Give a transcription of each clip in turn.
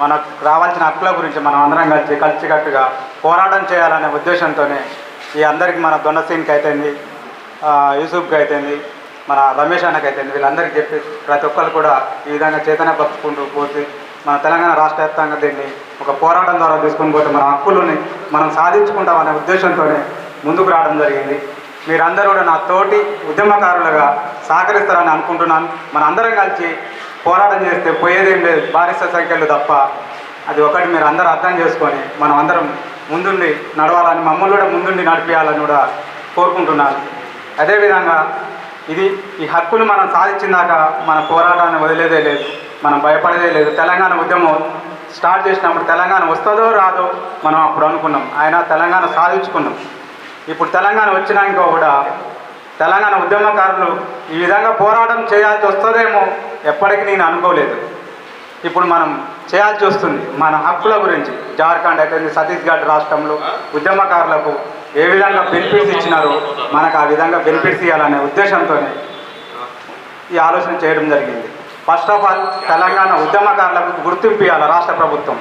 మనకు రావాల్సిన హక్కుల గురించి మనం అందరం కలిసి కలిసికట్టుగా పోరాటం చేయాలనే ఉద్దేశంతోనే ఈ అందరికీ మన దొండసీన్కి అయితేంది యూసుఫ్కి అయితేంది మన రమేష్ అన్నకి అయితేంది వీళ్ళందరికీ చెప్పి ప్రతి ఒక్కరు కూడా ఈ విధంగా చైతన్యపరుచుకుంటూ పోతే మన తెలంగాణ రాష్ట్ర వ్యాప్తంగా దీన్ని ఒక పోరాటం ద్వారా తీసుకొని పోతే మన హక్కులని మనం సాధించుకుంటామనే ఉద్దేశంతోనే ముందుకు రావడం జరిగింది. మీరందరూ కూడా నా తోటి ఉద్యమకారులుగా సహకరిస్తారని అనుకుంటున్నాను. మన అందరం కలిసి పోరాటం చేస్తే పోయేదేం లేదు. బానిస సంఖ్యలు తప్ప. అది ఒకటి మీరు అందరూ అర్థం చేసుకొని మనం అందరం ముందుండి నడవాలని మమ్మల్ని కూడా ముందుండి నడిపించాలని కూడా కోరుకుంటున్నాను. అదేవిధంగా ఇది ఈ హక్కును మనం సాధించిందాక మన పోరాటాన్ని వదిలేదే లేదు. మనం భయపడేదే లేదు. తెలంగాణ ఉద్యమం స్టార్ట్ చేసినప్పుడు తెలంగాణ వస్తుందో రాదో మనం అప్పుడు అనుకున్నాం. ఆయన తెలంగాణ సాధించుకున్నాం. ఇప్పుడు తెలంగాణ వచ్చినాక కూడా తెలంగాణ ఉద్యమకారులు ఈ విధంగా పోరాటం చేయాల్సి వస్తుందేమో ఎప్పటికీ నేను అనుకోలేదు. ఇప్పుడు మనం చేయాల్సి వస్తుంది. మన హక్కుల గురించి జార్ఖండ్ అయితే ఛత్తీస్గఢ్ రాష్ట్రంలో ఉద్యమకారులకు ఏ విధంగా బెనిఫిట్స్ ఇచ్చినారో మనకు ఆ విధంగా బెనిఫిట్స్ ఇవ్వాలనే ఉద్దేశంతోనే ఈ ఆలోచన చేయడం జరిగింది. ఫస్ట్ ఆఫ్ ఆల్ తెలంగాణ ఉద్యమకారులకు గుర్తింపు ఇవ్వాలి రాష్ట్ర ప్రభుత్వం?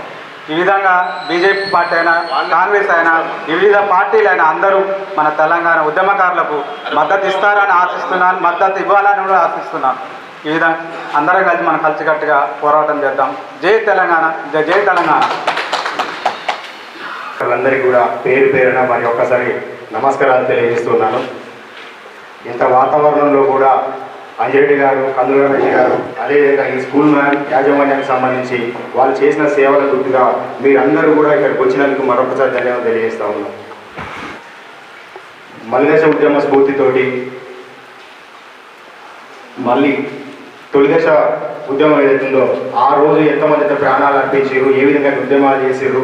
ఈ విధంగా బీజేపీ పార్టీ అయినా కాంగ్రెస్ అయినా వివిధ పార్టీలైనా అందరూ మన తెలంగాణ ఉద్యమకారులకు మద్దతు ఇస్తారని ఆశిస్తున్నాను మద్దతు ఇవ్వాలని కూడా ఆశిస్తున్నాను. ఈ విధంగా అందరం కలిసి మనం కలిసికట్టుగా పోరాటం చేద్దాం. జై తెలంగాణ జై జై తెలంగాణ. వాళ్ళందరికీ కూడా పేరు పేరున మరి ఒక్కసారి నమస్కారాలు తెలియజేస్తున్నాను. ఇంత వాతావరణంలో కూడా అంజరెడ్డి గారు కందుల రమేష్ గారు అదేవిధంగా ఈ స్కూల్ మ్యాన్ యాజమాన్యానికి సంబంధించి వాళ్ళు చేసిన సేవల గుర్తుగా మీరందరూ కూడా ఇక్కడికి వచ్చినందుకు మరొకసారి ధన్యవాదాలు తెలియజేస్తా ఉన్నాం. మల్లేశ ఉద్యమ స్ఫూర్తితోటి మళ్ళీ తొలిదశ ఉద్యమం ఏదైతుందో ఆ రోజు ఎంతమంది ప్రాణాలు అర్పించారు ఏ విధంగా ఉద్యమాలు చేసారు